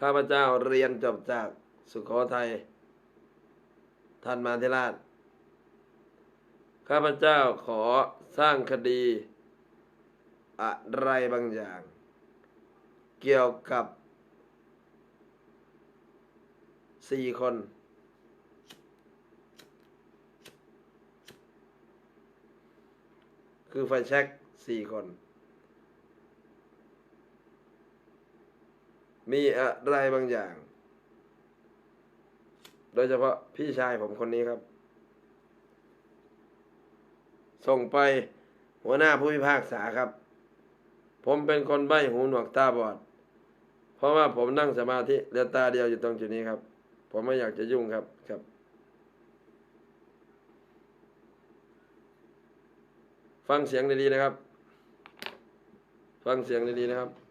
ข้าพเจ้าเรียนจบจากสุโขทัยท่านมาธิราช ข้าพเจ้าขอสร้างคดี อะไรบางอย่าง เกี่ยวกับสี่คน คือไฟแช็กสี่คน มีอะไรบางอย่าง โดยเฉพาะพี่ชายผมคนนี้ครับ ส่งไปหัวหน้าผู้พิพากษาครับ ผมเป็นคนใบ้หูหนวกตาบอด เพราะว่าผมนั่งสมาธิเหลือตาเดียวอยู่ตรงจุดนี้ครับ ผมไม่อยากจะยุ่งครับครับฟังเสียงดีๆนะครับ ฟังเสียงดีๆนะครับ